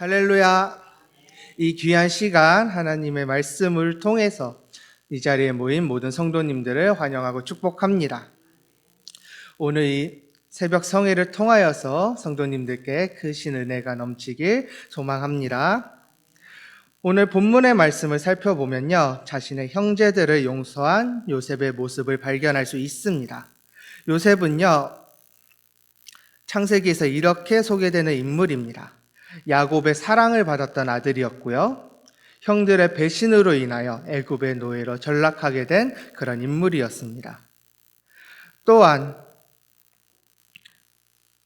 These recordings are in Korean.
할렐루야. 이 귀한 시간 하나님의 말씀을 통해서 이 자리에 모인 모든 성도님들을 환영하고 축복합니다. 오늘 이 새벽 성회를 통하여서 성도님들께 크신 은혜가 넘치길 소망합니다. 오늘 본문의 말씀을 살펴보면요. 자신의 형제들을 용서한 요셉의 모습을 발견할 수 있습니다. 요셉은요. 창세기에서 이렇게 소개되는 인물입니다. 야곱의 사랑을 받았던 아들이었고요. 형들의 배신으로 인하여 애굽의 노예로 전락하게 된 그런 인물이었습니다. 또한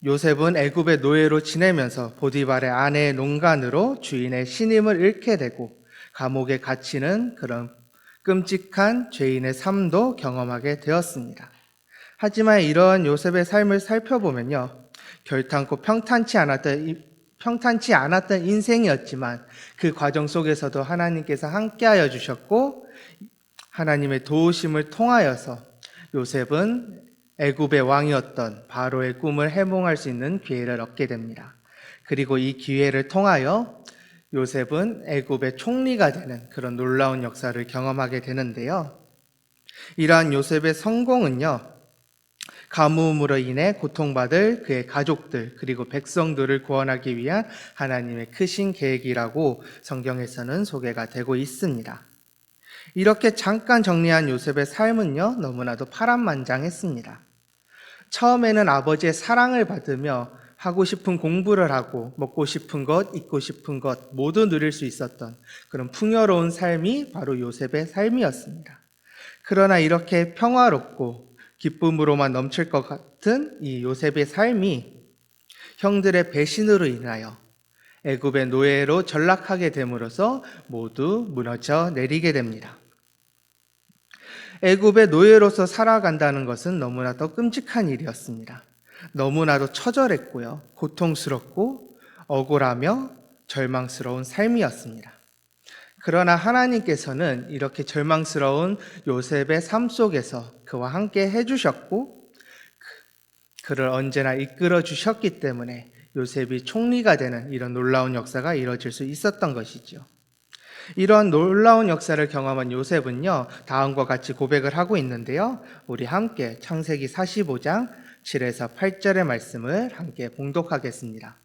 요셉은 애굽의 노예로 지내면서 보디발의 아내의 농간으로 주인의 신임을 잃게 되고 감옥에 갇히는 그런 끔찍한 죄인의 삶도 경험하게 되었습니다. 하지만 이러한 요셉의 삶을 살펴보면요. 결탄코 평탄치 않았던 평탄치 않았던 인생이었지만 그 과정 속에서도 하나님께서 함께하여 주셨고 하나님의 도우심을 통하여서 요셉은 애굽의 왕이었던 바로의 꿈을 해몽할 수 있는 기회를 얻게 됩니다. 그리고 이 기회를 통하여 요셉은 애굽의 총리가 되는 그런 놀라운 역사를 경험하게 되는데요. 이러한 요셉의 성공은요. 가뭄으로 인해 고통받을 그의 가족들 그리고 백성들을 구원하기 위한 하나님의 크신 계획이라고 성경에서는 소개가 되고 있습니다. 이렇게 잠깐 정리한 요셉의 삶은요, 너무나도 파란만장했습니다. 처음에는 아버지의 사랑을 받으며 하고 싶은 공부를 하고 먹고 싶은 것, 입고 싶은 것 모두 누릴 수 있었던 그런 풍요로운 삶이 바로 요셉의 삶이었습니다. 그러나 이렇게 평화롭고 기쁨으로만 넘칠 것 같은 이 요셉의 삶이 형들의 배신으로 인하여 애굽의 노예로 전락하게 됨으로써 모두 무너져 내리게 됩니다. 애굽의 노예로서 살아간다는 것은 너무나도 끔찍한 일이었습니다. 너무나도 처절했고요. 고통스럽고 억울하며 절망스러운 삶이었습니다. 그러나 하나님께서는 이렇게 절망스러운 요셉의 삶 속에서 그와 함께 해주셨고, 그를 언제나 이끌어 주셨기 때문에 요셉이 총리가 되는 이런 놀라운 역사가 이뤄질 수 있었던 것이죠. 이런 놀라운 역사를 경험한 요셉은요, 다음과 같이 고백을 하고 있는데요. 우리 함께 창세기 45장 7에서 8절의 말씀을 함께 봉독하겠습니다.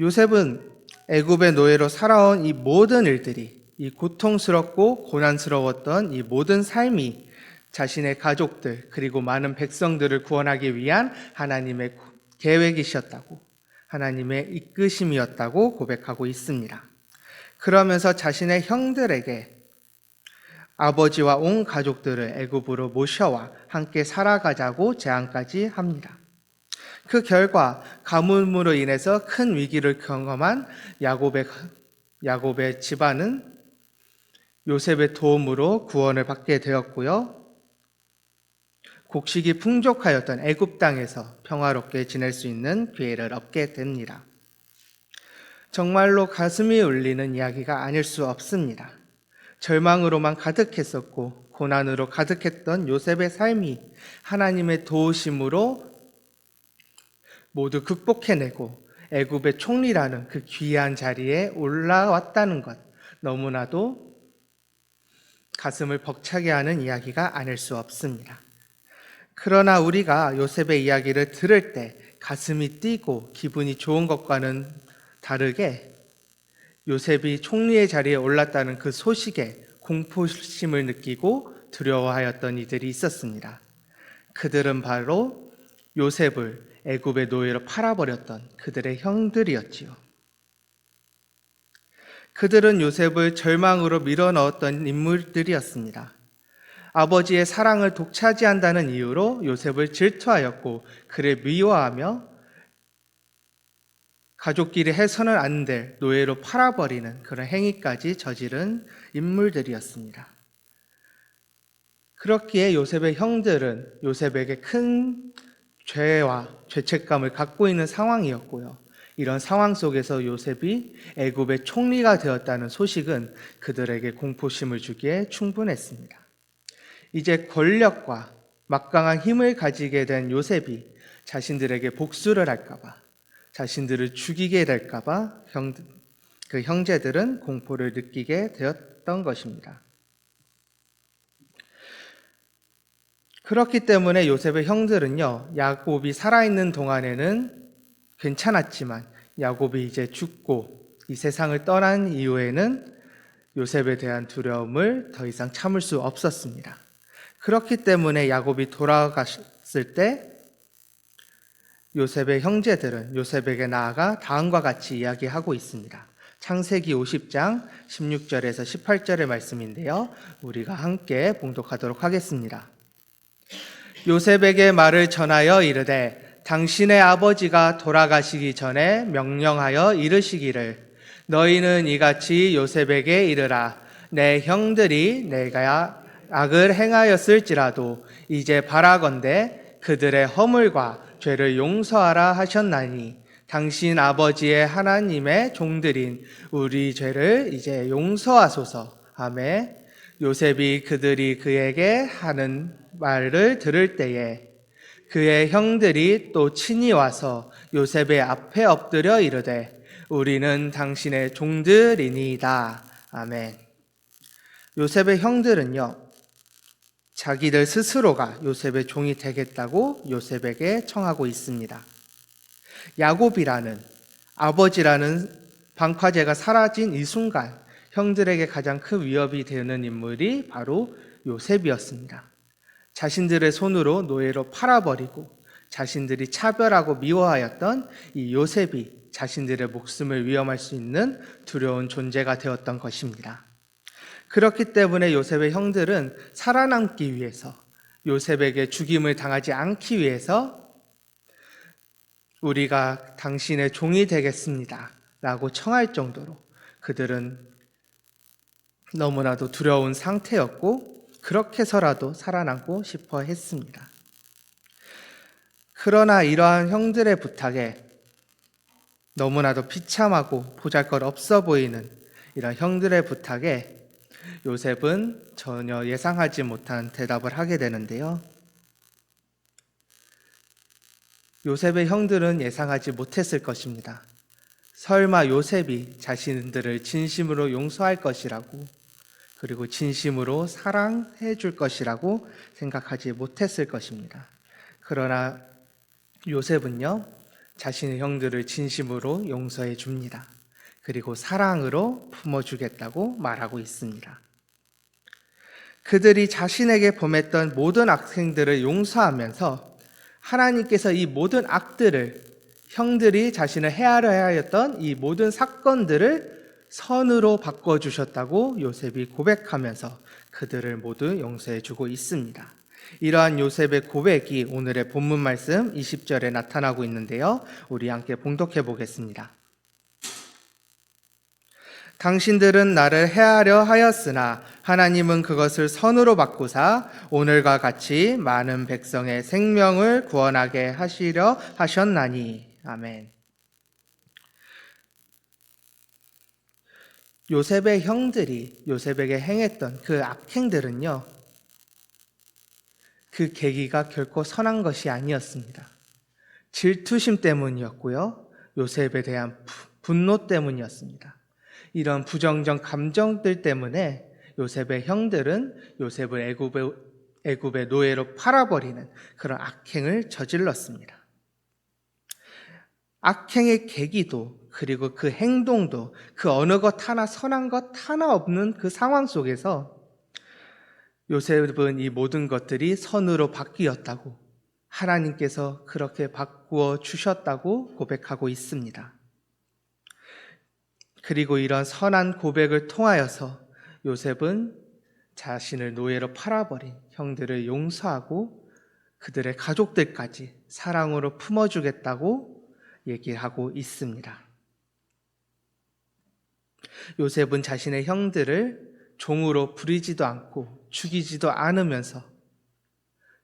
요셉은 애굽의 노예로 살아온 이 모든 일들이 이 고통스럽고 고난스러웠던 이 모든 삶이 자신의 가족들 그리고 많은 백성들을 구원하기 위한 하나님의 계획이셨다고 하나님의 이끄심이었다고 고백하고 있습니다. 그러면서 자신의 형들에게 아버지와 온 가족들을 애굽으로 모셔와 함께 살아가자고 제안까지 합니다. 그 결과 가뭄으로 인해서 큰 위기를 경험한 야곱의 야곱의 집안은 요셉의 도움으로 구원을 받게 되었고요. 곡식이 풍족하였던 애굽 땅에서 평화롭게 지낼 수 있는 기회를 얻게 됩니다. 정말로 가슴이 울리는 이야기가 아닐 수 없습니다. 절망으로만 가득했었고 고난으로 가득했던 요셉의 삶이 하나님의 도우심으로 모두 극복해내고 애굽의 총리라는 그 귀한 자리에 올라왔다는 것 너무나도 가슴을 벅차게 하는 이야기가 아닐 수 없습니다. 그러나 우리가 요셉의 이야기를 들을 때 가슴이 뛰고 기분이 좋은 것과는 다르게 요셉이 총리의 자리에 올랐다는 그 소식에 공포심을 느끼고 두려워하였던 이들이 있었습니다. 그들은 바로 요셉을 애굽의 노예로 팔아버렸던 그들의 형들이었지요. 그들은 요셉을 절망으로 밀어넣었던 인물들이었습니다. 아버지의 사랑을 독차지한다는 이유로 요셉을 질투하였고 그를 미워하며 가족끼리 해서는 안 될 노예로 팔아버리는 그런 행위까지 저지른 인물들이었습니다. 그렇기에 요셉의 형들은 요셉에게 큰 죄와 죄책감을 갖고 있는 상황이었고요. 이런 상황 속에서 요셉이 애굽의 총리가 되었다는 소식은 그들에게 공포심을 주기에 충분했습니다. 이제 권력과 막강한 힘을 가지게 된 요셉이 자신들에게 복수를 할까봐, 자신들을 죽이게 될까봐 형, 그 형제들은 공포를 느끼게 되었던 것입니다. 그렇기 때문에 요셉의 형들은요, 야곱이 살아있는 동안에는 괜찮았지만, 야곱이 이제 죽고 이 세상을 떠난 이후에는 요셉에 대한 두려움을 더 이상 참을 수 없었습니다. 그렇기 때문에 야곱이 돌아갔을 때 요셉의 형제들은 요셉에게 나아가 다음과 같이 이야기하고 있습니다. 창세기 50장 16절에서 18절의 말씀인데요. 우리가 함께 봉독하도록 하겠습니다. 요셉에게 말을 전하여 이르되 당신의 아버지가 돌아가시기 전에 명령하여 이르시기를 너희는 이같이 요셉에게 이르라 내 형들이 내가 악을 행하였을지라도 이제 바라건대 그들의 허물과 죄를 용서하라 하셨나니 당신 아버지의 하나님의 종들인 우리 죄를 이제 용서하소서. 아멘. 요셉이 그들이 그에게 하는 말을 들을 때에 그의 형들이 또 친히 와서 요셉의 앞에 엎드려 이르되 우리는 당신의 종들이니이다. 아멘. 요셉의 형들은요. 자기들 스스로가 요셉의 종이 되겠다고 요셉에게 청하고 있습니다. 야곱이라는 아버지라는 방파제가 사라진 이 순간 형들에게 가장 큰 위협이 되는 인물이 바로 요셉이었습니다. 자신들의 손으로 노예로 팔아버리고 자신들이 차별하고 미워하였던 이 요셉이 자신들의 목숨을 위험할 수 있는 두려운 존재가 되었던 것입니다. 그렇기 때문에 요셉의 형들은 살아남기 위해서 요셉에게 죽임을 당하지 않기 위해서 우리가 당신의 종이 되겠습니다. 라고 청할 정도로 그들은 너무나도 두려운 상태였고 그렇게서라도 살아남고 싶어 했습니다. 그러나 이러한 형들의 부탁에 너무나도 비참하고 보잘 것 없어 보이는 이런 형들의 부탁에 요셉은 전혀 예상하지 못한 대답을 하게 되는데요. 요셉의 형들은 예상하지 못했을 것입니다. 설마 요셉이 자신들을 진심으로 용서할 것이라고 그리고 진심으로 사랑해 줄 것이라고 생각하지 못했을 것입니다. 그러나 요셉은요, 자신의 형들을 진심으로 용서해 줍니다. 그리고 사랑으로 품어주겠다고 말하고 있습니다. 그들이 자신에게 범했던 모든 악행들을 용서하면서 하나님께서 이 모든 악들을 형들이 자신을 해하려 하였던 이 모든 사건들을 선으로 바꿔주셨다고 요셉이 고백하면서 그들을 모두 용서해 주고 있습니다. 이러한 요셉의 고백이 오늘의 본문 말씀 20절에 나타나고 있는데요. 우리 함께 봉독해 보겠습니다. 당신들은 나를 해하려 하였으나 하나님은 그것을 선으로 바꾸사 오늘과 같이 많은 백성의 생명을 구원하게 하시려 하셨나니. 아멘. 요셉의 형들이 요셉에게 행했던 그 악행들은요, 그 계기가 결코 선한 것이 아니었습니다. 질투심 때문이었고요, 요셉에 대한 분노 때문이었습니다. 이런 부정적 감정들 때문에 요셉의 형들은 요셉을 애굽의, 애굽의 노예로 팔아버리는 그런 악행을 저질렀습니다. 악행의 계기도 그리고 그 행동도 그 어느 것 하나 선한 것 하나 없는 그 상황 속에서 요셉은 이 모든 것들이 선으로 바뀌었다고 하나님께서 그렇게 바꾸어 주셨다고 고백하고 있습니다. 그리고 이런 선한 고백을 통하여서 요셉은 자신을 노예로 팔아버린 형들을 용서하고 그들의 가족들까지 사랑으로 품어주겠다고 얘기하고 있습니다. 요셉은 자신의 형들을 종으로 부리지도 않고 죽이지도 않으면서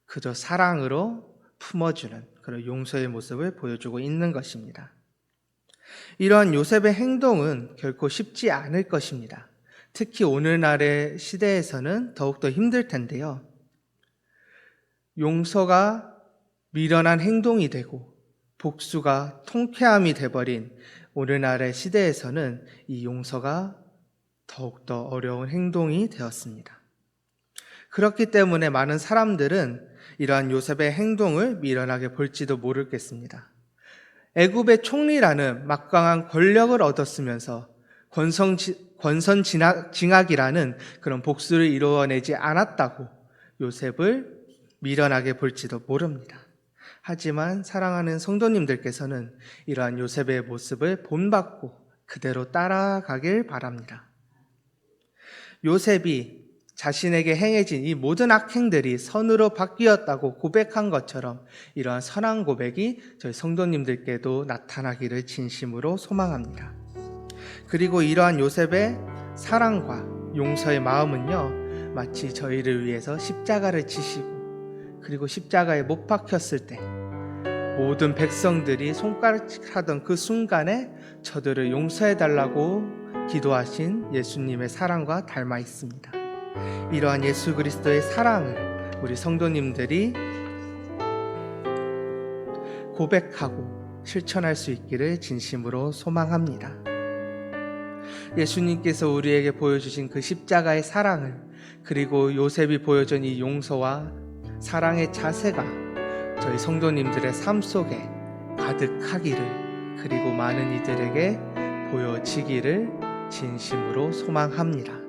그저 사랑으로 품어주는 그런 용서의 모습을 보여주고 있는 것입니다. 이러한 요셉의 행동은 결코 쉽지 않을 것입니다. 특히 오늘날의 시대에서는 더욱더 힘들 텐데요. 용서가 미련한 행동이 되고 복수가 통쾌함이 돼버린 오늘날의 시대에서는 이 용서가 더욱더 어려운 행동이 되었습니다. 그렇기 때문에 많은 사람들은 이러한 요셉의 행동을 미련하게 볼지도 모르겠습니다. 애굽의 총리라는 막강한 권력을 얻었으면서 권성, 권선 징악이라는 그런 복수를 이루어내지 않았다고 요셉을 미련하게 볼지도 모릅니다. 하지만 사랑하는 성도님들께서는 이러한 요셉의 모습을 본받고 그대로 따라가길 바랍니다. 요셉이 자신에게 행해진 이 모든 악행들이 선으로 바뀌었다고 고백한 것처럼 이러한 선한 고백이 저희 성도님들께도 나타나기를 진심으로 소망합니다. 그리고 이러한 요셉의 사랑과 용서의 마음은요, 마치 저희를 위해서 십자가를 지시고, 그리고 십자가에 못 박혔을 때, 모든 백성들이 손가락하던 그 순간에 저들을 용서해 달라고 기도하신 예수님의 사랑과 닮아 있습니다. 이러한 예수 그리스도의 사랑을 우리 성도님들이 고백하고 실천할 수 있기를 진심으로 소망합니다. 예수님께서 우리에게 보여주신 그 십자가의 사랑을 그리고 요셉이 보여준 이 용서와 사랑의 자세가 저희 성도님들의 삶 속에 가득하기를 그리고 많은 이들에게 보여지기를 진심으로 소망합니다.